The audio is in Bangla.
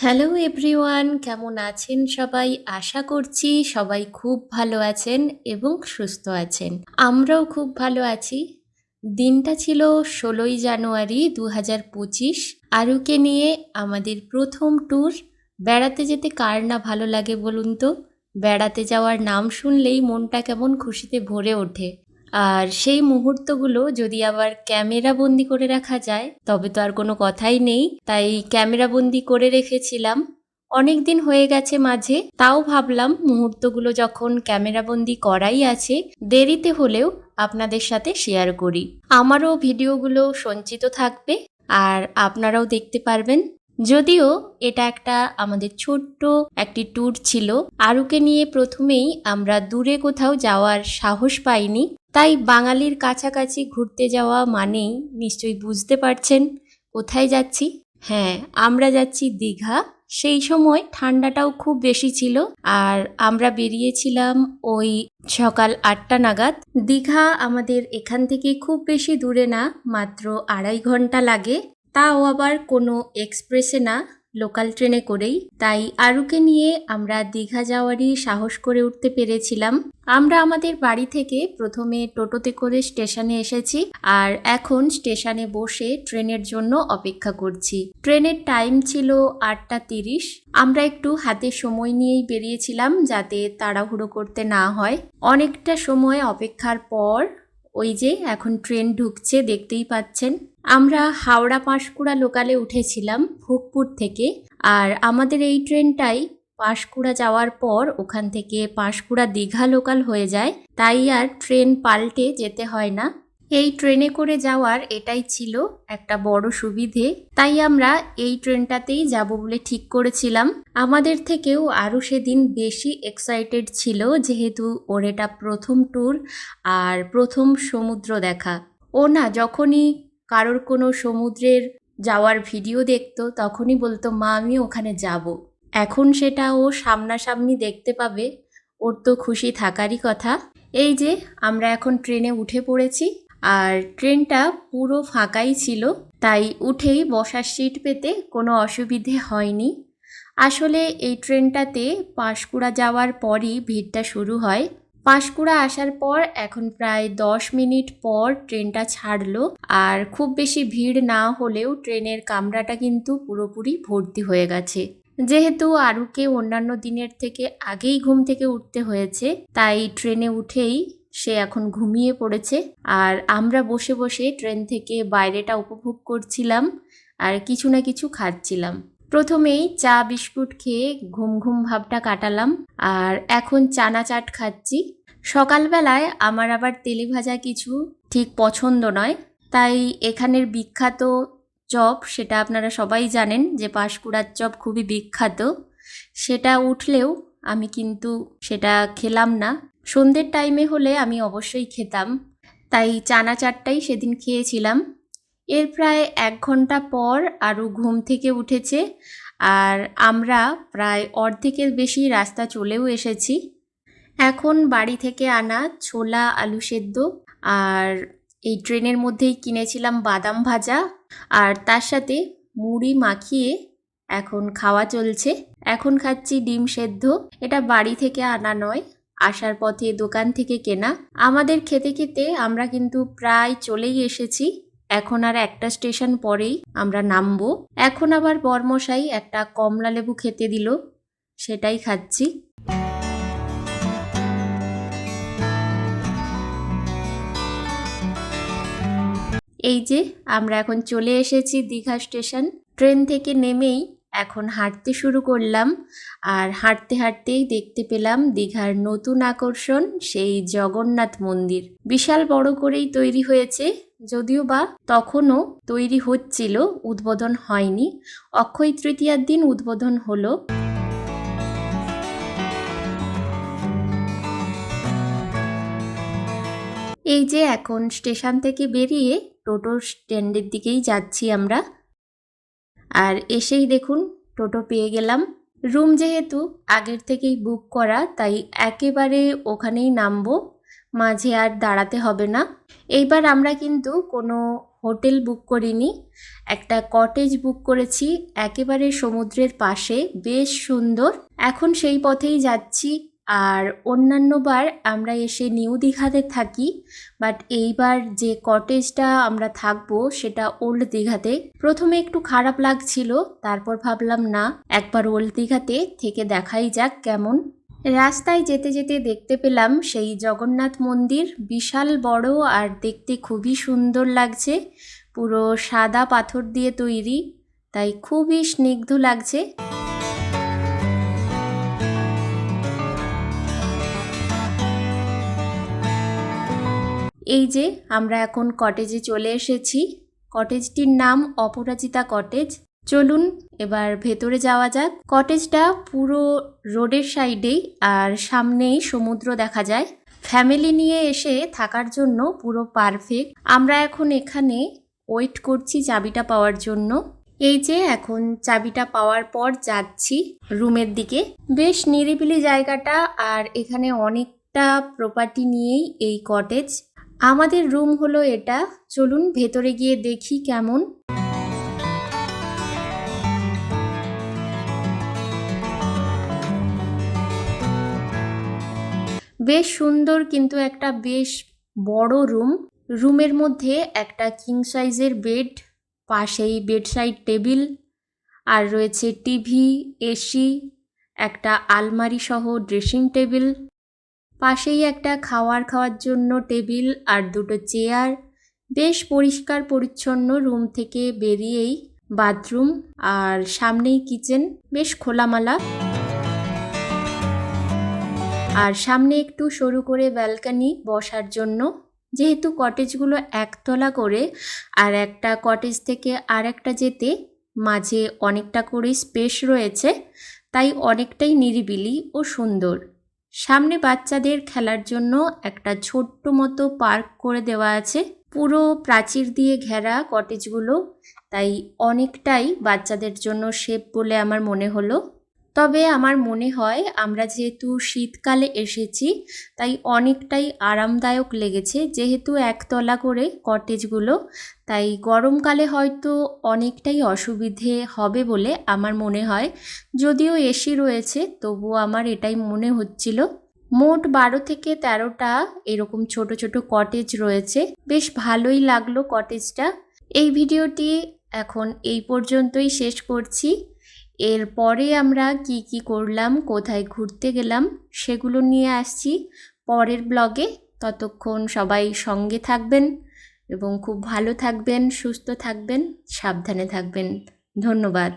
হ্যালো এভরিওয়ান, কেমন আছেন সবাই? আশা করছি সবাই খুব ভালো আছেন এবং সুস্থ আছেন। আমরাও খুব ভালো আছি। দিনটা ছিল ষোলোই জানুয়ারি দু হাজার পঁচিশ। আরুকে নিয়ে আমাদের প্রথম ট্যুর বেড়াতে যেতে কার না ভালো লাগে বলুন তো? বেড়াতে যাওয়ার নাম শুনলেই মনটা কেমন খুশিতে ভরে ওঠে। আর সেই মুহূর্তগুলো যদি আবার ক্যামেরা বন্দি করে রাখা যায়, তবে তো আর কোনো কথাই নেই। তাই ক্যামেরা বন্দি করে রেখেছিলাম। অনেক দিন হয়ে গেছে মাঝে, তাও ভাবলাম মুহূর্তগুলো যখন ক্যামেরা বন্দি করাই আছে, দেরিতে হলেও আপনাদের সাথে শেয়ার করি। আমারও ভিডিওগুলো সঞ্চিত থাকবে, আর আপনারাও দেখতে পারবেন যদিও এটা একটা আমাদের ছোট্ট একটি ট্যুর ছিল। আরুকে নিয়ে প্রথমেই আমরা দূরে কোথাও যাওয়ার সাহস পাইনি। তাই বাঙালির কাছাকাছি ঘুরতে যাওয়া মানেই নিশ্চয়ই বুঝতে পারছেন কোথায় যাচ্ছি। হ্যাঁ আমরা যাচ্ছি দীঘা। সেই সময় ঠান্ডাটাও খুব বেশি ছিল আর আমরা বেরিয়েছিলাম ওই সকাল আটটা নাগাদ। দীঘা আমাদের এখান থেকে খুব বেশি দূরে না, মাত্র আড়াই ঘণ্টা লাগে। তাও আবার কোনো এক্সপ্রেসে না, লোকাল ট্রেনে করেই। তাই আরুকে নিয়ে আমরা দীঘা যাওয়ারই সাহস করে উঠতে পেরেছিলাম। আমরা আমাদের বাড়ি থেকে প্রথমে টোটোতে করে স্টেশনে এসেছি আর এখন স্টেশনে বসে ট্রেনের জন্য অপেক্ষা করছি। ট্রেনের টাইম ছিল আটটা তিরিশ। আমরা একটু হাতে সময় নিয়েই বেরিয়েছিলাম যাতে তাড়াহুড়ো করতে না হয়। অনেকটা সময় অপেক্ষার পর ওই যে এখন ট্রেন ঢুকছে, দেখতেই পাচ্ছেন। আমরা হাওড়া পাঁশকুড়া লোকালে উঠেছিলাম ভোগপুর থেকে আর আমাদের এই ট্রেনটাই পাঁশকুড়া যাওয়ার পর ওখান থেকে পাঁশকুড়া দীঘা লোকাল হয়ে যায়। তাই আর ট্রেন পাল্টে যেতে হয় না। এই ট্রেনে করে যাওয়ার এটাই ছিল একটা বড় সুবিধে। তাই আমরা এই ট্রেনটাতেই যাব বলে ঠিক করেছিলাম। আমাদের থেকেও আরও সেদিন বেশি এক্সাইটেড ছিল যেহেতু ওর এটা প্রথম ট্যুর আর প্রথম সমুদ্র দেখা। ও না, যখনই কারোর কোনো সমুদ্রের যাওয়ার ভিডিও দেখতো, তখনই বলতো, মা, আমি ওখানে যাব। এখন সেটা ও সামনাসামনি দেখতে পাবে। ওর তো খুশি থাকারই কথা। এই যে, আমরা এখন ট্রেনে উঠে পড়েছি। আর ট্রেনটা পুরো ফাঁকাই ছিল, তাই উঠেই বসার সিট পেতে কোনো অসুবিধে হয়নি। আসলে এই ট্রেনটাতে পাঁশকুড়া যাওয়ার পরই ভিড়টা শুরু হয়। পাঁশকুড়া আসার পর এখন প্রায় দশ মিনিট পর ট্রেনটা ছাড়লো আর খুব বেশি ভিড় না হলেও ট্রেনের কামরাটা কিন্তু পুরোপুরি ভর্তি হয়ে গেছে। যেহেতু আরুকে অন্যান্য দিনের থেকে আগেই ঘুম থেকে উঠতে হয়েছে, তাই ট্রেনে উঠেই সে এখন ঘুমিয়ে পড়েছে। আর আমরা বসে বসে ট্রেন থেকে বাইরেটা উপভোগ করছিলাম আর কিছু না কিছু খাচ্ছিলাম। প্রথমেই চা বিস্কুট খেয়ে ঘুম ঘুম ভাবটা কাটালাম আর এখন চানা চাট খাচ্ছি। সকালবেলায় আমার আবার তেলে ভাজা কিছু ঠিক পছন্দ নয়, তাই এখানের বিখ্যাত চপ সেটা আপনারা সবাই জানেন যে পাঁশকুড়ার চপ খুবই বিখ্যাত। সেটা উঠলেও আমি কিন্তু সেটা খেলাম না। সন্ধ্যের টাইমে হলে আমি অবশ্যই খেতাম। তাই চানা চাটটাই সেদিন খেয়েছিলাম। এর প্রায় এক ঘণ্টা পর আরও ঘুম থেকে উঠেছে আর আমরা প্রায় অর্ধেকের বেশি রাস্তা চলেও এসেছি। এখন বাড়ি থেকে আনা ছোলা, আলু সেদ্ধ আর এই ট্রেনের মধ্যেই কিনেছিলাম বাদাম ভাজা আর তার সাথে মুড়ি মাখিয়ে এখন খাওয়া চলছে। এখন খাচ্ছি ডিম সেদ্ধ। এটা বাড়ি থেকে আনা নয়, আসার পথে দোকান থেকে কেনা। আমাদের খেতে খেতে আমরা কিন্তু প্রায় চলেই এসেছি। এখন আর একটা স্টেশন পরেই আমরা নামবো। এখন আবার বরমশাই একটা কমলা লেবু খেতে দিল। সেটাই খাচ্ছি। এই যে, আমরা এখন চলে এসেছি দীঘা স্টেশন। ট্রেন থেকে নেমেই এখন হাঁটতে শুরু করলাম। আর হাঁটতে হাঁটতেই দেখতে পেলাম দীঘার নতুন আকর্ষণ, সেই জগন্নাথ মন্দির। বিশাল বড় করেই তৈরি হয়েছে। যদিও বা তখনও তৈরি হচ্ছিল, উদ্বোধন হয়নি। অক্ষয় তৃতীয়ার দিন উদ্বোধন হলো। এই যে এখন স্টেশন থেকে বেরিয়ে টোটোর স্ট্যান্ডের দিকেই যাচ্ছি আমরা। আর এসেই দেখুন, টোটো পেয়ে গেলাম। রুম যেহেতু আগের থেকেই বুক করা, তাই একেবারে ওখানেই নামবো। মাঝে আর দাঁড়াতে হবে না। এইবার আমরা কিন্তু কোনো হোটেল বুক করিনি। একটা কটেজ বুক করেছি। একেবারে সমুদ্রের পাশে। বেশ সুন্দর। এখন সেই পথেই যাচ্ছি। আর অন্যান্যবার আমরা এসে নিউ দীঘাতে থাকি। বাট এইবার যে কটেজটা আমরা থাকব সেটা ওল্ড দীঘাতে। প্রথমে একটু খারাপ লাগছিল, তারপর ভাবলাম না, একবার ওল্ড দীঘাতে থেকে দেখাই যাক কেমন। রাস্তায় যেতে যেতে দেখতে পেলাম সেই জগন্নাথ মন্দির। বিশাল, বড় আর দেখতে খুবই সুন্দর লাগছে। পুরো সাদা পাথর দিয়ে তৈরি, তাই খুবই স্নিগ্ধ লাগছে। এই যে আমরা এখন কটেজে চলে এসেছি। কটেজটির নাম অপরাজিতা কটেজ চলুন এবার ভেতরে যাওয়া যাক। কটেজটা পুরো রোডের সাইডেই আর সামনেই সমুদ্র দেখা যায়। ফ্যামিলি নিয়ে এসে থাকার জন্য পুরো পারফেক্ট আমরা এখন এখানে ওয়েট করছি চাবিটা পাওয়ার জন্য। এই যে এখন চাবিটা পাওয়ার পর যাচ্ছি রুমের দিকে। বেশ নিরিবিলি জায়গাটা আর এখানে অনেকটা প্রপার্টি নিয়েই এই কটেজ আমাদের রুম হলো এটা। চলুন ভেতরে গিয়ে দেখি কেমন। বেশ সুন্দর কিন্তু একটা বেশ বড় রুম। রুমের মধ্যে একটা কিং সাইজের বেড পাশেই বেডসাইড টেবিল আর রয়েছে টিভি এসি একটা আলমারি সহ ড্রেসিং টেবিল পাশেই একটা খাওয়ার খাওয়ার জন্য টেবিল আর দুটো চেয়ার বেশ পরিষ্কার পরিচ্ছন্ন রুম থেকে বেরিয়েই বাথরুম আর সামনেই কিচেন বেশ খোলামালা। আর সামনে একটু সরু করে ব্যালকানি বসার জন্য, যেহেতু কটেজগুলো একতলা করে, আর একটা কটেজ থেকে আর একটা যেতে মাঝে অনেকটা করে স্পেস রয়েছে, তাই অনেকটাই নিরিবিলি ও সুন্দর। সামনে বাচ্চাদের খেলার জন্য একটা ছোট্ট মতো পার্ক করে দেওয়া আছে। পুরো প্রাচীর দিয়ে ঘেরা কটেজগুলো তাই অনেকটাই বাচ্চাদের জন্য সেফ বলে আমার মনে হলো। তবে আমার মনে হয় আমরা যেহেতু শীতকালে এসেছি, তাই অনেকটাই আরামদায়ক লেগেছে। যেহেতু একতলা করে কটেজগুলো, তাই গরমকালে হয়তো অনেকটাই অসুবিধে হবে বলে আমার মনে হয়। যদিও এসি রয়েছে তবুও আমার এটাই মনে হচ্ছিল। মোট বারো থেকে তেরোটা এরকম ছোট ছোট কটেজ রয়েছে। বেশ ভালোই লাগল কটেজটা। এই ভিডিওটি এখন এই পর্যন্তই শেষ করছি। এরপরে আমরা কি কি করলাম, কোথায় ঘুরতে গেলাম সেগুলো নিয়ে আসছি পরের ব্লগে। ততক্ষণ সবাই সঙ্গে থাকবেন এবং খুব ভালো থাকবেন, সুস্থ থাকবেন, সাবধানে থাকবেন। ধন্যবাদ।